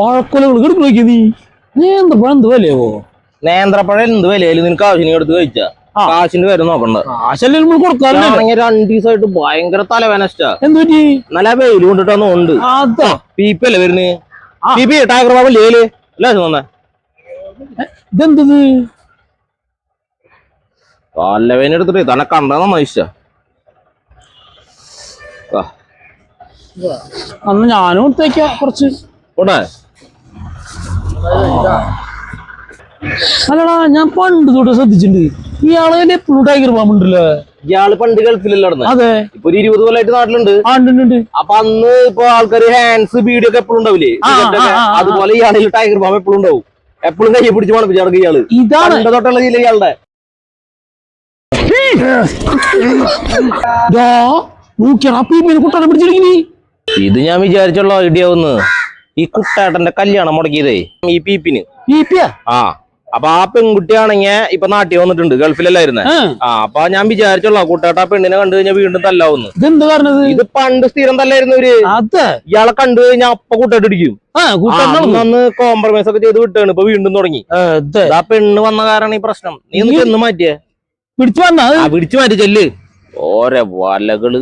പഴക്കൊലകൾ നോക്കിയ നീ. നേന്ത്രപ്പഴം എന്ത് വിലയോ നേന്ത്രപ്പഴം എന്ത് വിലയായാലും നിനക്ക് ആവശ്യം എടുത്ത് കഴിച്ചാ. കാശിന്റെ പേര് നോക്കണ്ട. കാശല്ലേ നമ്മൾ കൊടുക്കാറില്ല? രണ്ടു ദിവസമായിട്ട് ഭയങ്കര തലവേനഷ്ടാ എന്തുപറ്റി നല്ല വെയിൽ കൊണ്ടിട്ടാന്ന് ഉണ്ട് അതാ. പീപ്പല്ലേ വരുന്നേ? ആ. പീപ്പി ടൈഗർ ബാബു ലേൽ അല്ലേ വന്നേ? ഇതെന്തത്? തലവേന എടുത്തിട്ട് തന്നെ കണ്ടാ മനുഷ്യ അന്ന് ഞാനും എടുത്തേക്ക കുറച്ച്. പോട്ടെ അല്ലടാ ഞാൻ പണ്ട് തൊട്ട് ശ്രദ്ധിച്ചിട്ടുണ്ട്. ഇയാളെ എപ്പോഴും ടൈഗർ പാമ്പ് ഉണ്ടല്ലോ. ഇയാൾ പണ്ട് ഗൾഫിലല്ലേ നടന്നത് അതെ. ഇപ്പൊ ഒരു ഇരുപത് കൊല്ലമായിട്ട് നാട്ടിലുണ്ട്. ആണ്ടുണ്ട് ഉണ്ട് അപ്പൊ അന്ന് ഇപ്പൊ ആൾക്കാര് ഹാൻഡ്സ് ബീഡിയൊക്കെ എപ്പോഴും ഉണ്ടാവില്ലേ. അതുപോലെ ഇയാളിൽ ടൈഗർ പാമ്പ് എപ്പോഴും ഉണ്ടാവും. എപ്പോഴും കൈ പിടിച്ച് മണപ്പിച്ച് നടക്കും ഇയാൾ. ഇതാണ്. എന്റെ തൊട്ടുള്ള ജില്ല ഇയാളുടെ. കുട്ടാനെ പിടിച്ചിരിക്കുന്നീ. ഇത് ഞാൻ വിചാരിച്ചുള്ള ഐഡിയ ഒന്ന് ഈ കുട്ടേട്ടന്റെ കല്യാണം മുടക്കിയതേ ഈ പീപ്പിന്. ആ അപ്പൊ ആ പെൺകുട്ടിയാണെങ്കിൽ ഇപ്പൊ നാട്ടിൽ വന്നിട്ടുണ്ട് ഗൾഫിലല്ലായിരുന്നേ. ആ, അപ്പൊ ഞാൻ വിചാരിച്ചോളാം കൂട്ടാട്ട ആ പെണ്ണിനെ കണ്ടു കഴിഞ്ഞാൽ വീണ്ടും തല്ലാവുന്നു. ഇതെന്ത് പറഞ്ഞത്? ഇത് പണ്ട് സ്ഥിരം തല്ലായിരുന്നു ഇവർ. ഇയാളെ കണ്ടു കഴിഞ്ഞാൽ അപ്പൊ കുട്ടേട്ട് ഇടിക്കും. അന്ന് കോംപ്രമൈസ് ഒക്കെ ചെയ്ത് വിട്ടാണ് ഇപ്പൊ വീണ്ടും തുടങ്ങി. ആ പെണ്ണ് വന്ന കാരണം ഈ പ്രശ്നം. നീ ഒന്ന് ചെന്ന് മാറ്റിയേ. പിടിച്ചു വന്നാ പിടിച്ചു മാറ്റി ചെല്ല്. ഓരോ വലകൾ.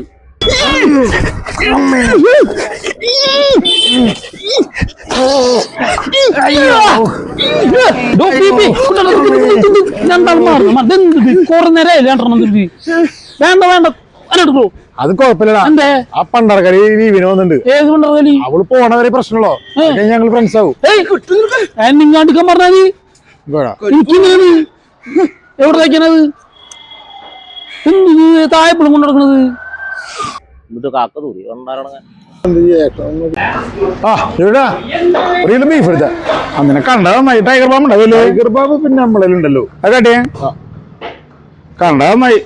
കുറെ നേരം രണ്ടെണ്ണം തിരിച്ച് വേണ്ട വേണ്ട അത് കുഴപ്പമില്ലടാ. ആ പണ്ടറക്കടി വീവിന് വന്നിട്ടുണ്ട്. ഏത് കൊണ്ടു അവൾ പോണവരെ പ്രശ്നമുള്ളോ? ഞങ്ങൾ ഫ്രണ്ട്സ് ആവും. നിങ്ങാണ്ടിക്കാൻ. എനിക്കിങ്ങനെയാണ് എവിടെ തയ്ക്കണത്? എന്ത് തായപ്പഴും കൊണ്ടു നടക്കണത്? എന്നിട്ട് കാക്ക തൂറി ഒരു ബീഫ് എടുത്ത. അന്നിനെ കണ്ടത് നന്നായി. ടൈഗർ ബാബ് ഉണ്ടാവില്ലോ ടൈഗർ ബാബ് പിന്നെ നമ്മളതിലുണ്ടല്ലോ അതെ കണ്ടത് നന്നായി.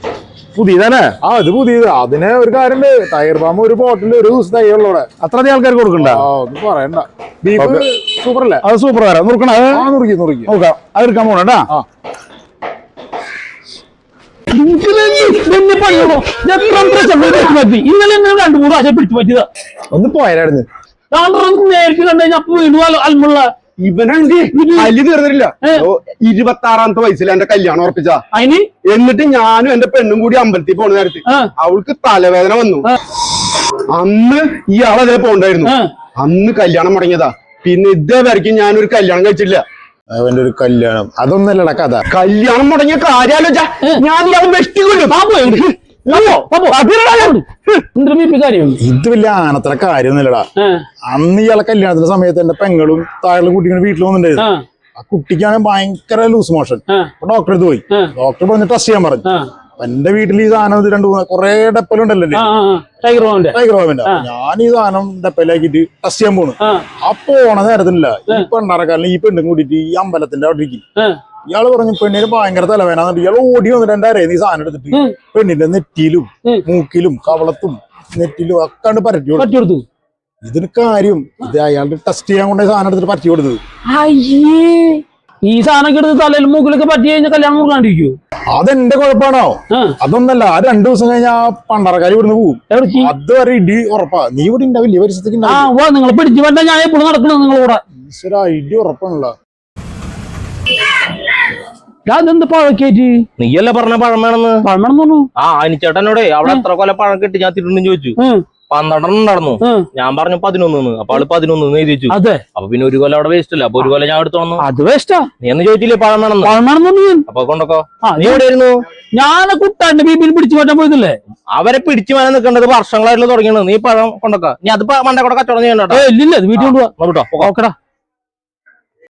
പുതിയതല്ലേ? ആ ഇത് പുതിയത്. അതിനെ ഒരു കാര്യണ്ട് ടൈഗർ പാമ്പ് ഒരു ബോട്ടിൽ ഒരു ദിവസം തയ്യുള്ളൂ ഇവിടെ. അത്ര അധികം ആൾക്കാർക്ക് കൊടുക്കണ്ട? ഒന്നും പറയണ്ട. ബീഫ് സൂപ്പർ അല്ലേ? അത് സൂപ്പർ തരാം നുറുക്കണ ആ നുറുക്കി നുറുക്കി. നോക്കാം. അത് എടുക്കാൻ പോണേട്ടാ എന്നെ പണിയോ ഇന്നലെ ഞാൻ രണ്ടു മൂന്ന് പ്രാവശ്യം പിടിച്ചു പറ്റിയതാ? ഒന്ന് നേരിട്ട് കണ്ടു കഴിഞ്ഞാൽ അപ്പൊ വീണു അൽമുള്ള. ഇവനാണ്ടി അല്ലി തീർന്നിട്ടില്ല. ഏ. ഇരുപത്തി ആറാമത്തെ വയസ്സിൽ എന്റെ കല്യാണം ഉറപ്പിച്ച. അതിന് എന്നിട്ട് ഞാനും എന്റെ പെണ്ണും കൂടി അമ്പലത്തിൽ പോണ നേരത്ത് അവൾക്ക് തലവേദന വന്നു. അന്ന് ഇയാളതേ പോണ്ടായിരുന്നു. അന്ന് കല്യാണം മുടങ്ങിയതാ. പിന്നെ ഇതേ വരയ്ക്കും ഞാനൊരു കല്യാണം കഴിച്ചില്ല അവന്റെ ഒരു കല്യാണം. അതൊന്നല്ലട കഥ. കല്യാണം മുടങ്ങിയ കാര്യാലോച ഞാൻ ഇത് വലിയ ആനത്ര കാര്യമൊന്നുമില്ലടാ. അന്ന് ഇയാളെ കല്യാണത്തിന്റെ സമയത്ത് എന്റെ പെങ്ങളും താഴെ കുട്ടികളും വീട്ടിൽ വന്നിട്ടുണ്ടായിരുന്നു. ആ, കുട്ടിക്കാണെങ്കിൽ ഭയങ്കര ലൂസ് മോഷൻ ഡോക്ടറെ അടുത്ത് പോയി. ഡോക്ടർ പറഞ്ഞ് ടെസ്റ്റ് ചെയ്യാൻ പറഞ്ഞു. എന്റെ വീട്ടിൽ ഈ സാധനം ഇത് രണ്ടു മൂന്ന് കുറെ ഡപ്പലുണ്ടല്ലോ ടൈഗർ ടൈഗർ ബാബിന്റെ ഞാൻ ഈ സാധനം ഡപ്പലാക്കിട്ട് ടെസ്റ്റ് ചെയ്യാൻ പോണു. അപ്പൊ ഓണ നേരത്തില്ല ഈ പെണ്ണറക്കാരൻ ഈ പെണ്ണും കൂടിയിട്ട് ഈ അമ്പലത്തിന്റെ അവിടെ ഇരിക്കും ഇയാൾ പറഞ്ഞു പെണ്ണിന് ഭയങ്കര തലവേന ഇയാൾ ഓടി വന്നിട്ട് എന്റെ അരയിൽ ഈ സാധനം എടുത്തിട്ട് പെണ്ണിന്റെ നെറ്റിയിലും മൂക്കിലും കവളത്തും നെറ്റിലും ഒക്കെ പരട്ടി കൊടുത്തു. ഇതിന് കാര്യം ഇത് അയാളുടെ ടെസ്റ്റ് ചെയ്യാൻ കൊണ്ട സാധനം എടുത്തിട്ട് പരട്ടി കൊടുത്തത്. അയ്യേ. ഈ സാധനം എടുത്ത് തലയിൽ മൂക്കിലൊക്കെ പറ്റി കഴിഞ്ഞാൽ കല്യാണം മുറുകാണ്ടിരിക്കൂ അതെന്റെ കുഴപ്പമാണോ? അതൊന്നല്ല ആ രണ്ടു ദിവസം കഴിഞ്ഞാൽ പണ്ടറക്കാരി ഇവിടുന്ന് പോകും അതുവരെ ഇടി ഉറപ്പാ. നീ ഇവിടെ ഉണ്ടാവില്ല പരിസരത്തേക്ക് നിങ്ങൾ പിടിച്ചു വേണ്ട ഞാൻ എപ്പോഴും നടക്കണം നിങ്ങളൂടെ ഈശ്വര ഇടി ഉറപ്പാണല്ലോ. അതെന്ത് പഴക്കേറ്റ്? നീയല്ലേ പറഞ്ഞ പഴം വേണമെന്ന്? പഴം തോന്നു ആ അനിച്ചേട്ടനോടെ അവിടെ എത്ര കൊല പഴം കിട്ടി ഞാൻ തിരുണ്ടെന്ന് ചോദിച്ചു. പന്ത്രണ്ടെണ്ണം ഉണ്ടായിരുന്നു ഞാൻ പറഞ്ഞു പതിനൊന്ന് അപ്പൊ ആൾ പതിനൊന്ന് എഴുതി വെച്ചു അതെ. അപ്പൊ പിന്നെ ഒരു കൊല്ലം അവിടെ വേസ്റ്റ് അല്ല അപ്പൊ ഒരു കൊല്ലം ഞാൻ എടുത്തു വന്നു. അത് വേസ്റ്റാ നീ എന്ന് ചോദിച്ചില്ലേ പഴം നടന്നു? അപ്പൊ കൊണ്ടൊക്കെ. നീ എവിടെയായിരുന്നു ഞാൻ കുട്ടാന്റെ ബീബിയിൽ പിടിച്ചു മാറ്റാൻ പോയതല്ലേ? അവരെ പിടിച്ചു മാനം നിൽക്കേണ്ടത് വർഷങ്ങളായിട്ടുള്ള തുടങ്ങിയത് നീ പഴം കൊണ്ടൊക്കെ. നീ അത് മണ്ടക്കൂടെ കൂടെ കച്ചവടം ചെയ്യണ്ടോ ഇല്ല വീട്ടിൽ കൊണ്ടുപോകാം നോക്കട്ടോ ഓക്കെടാ.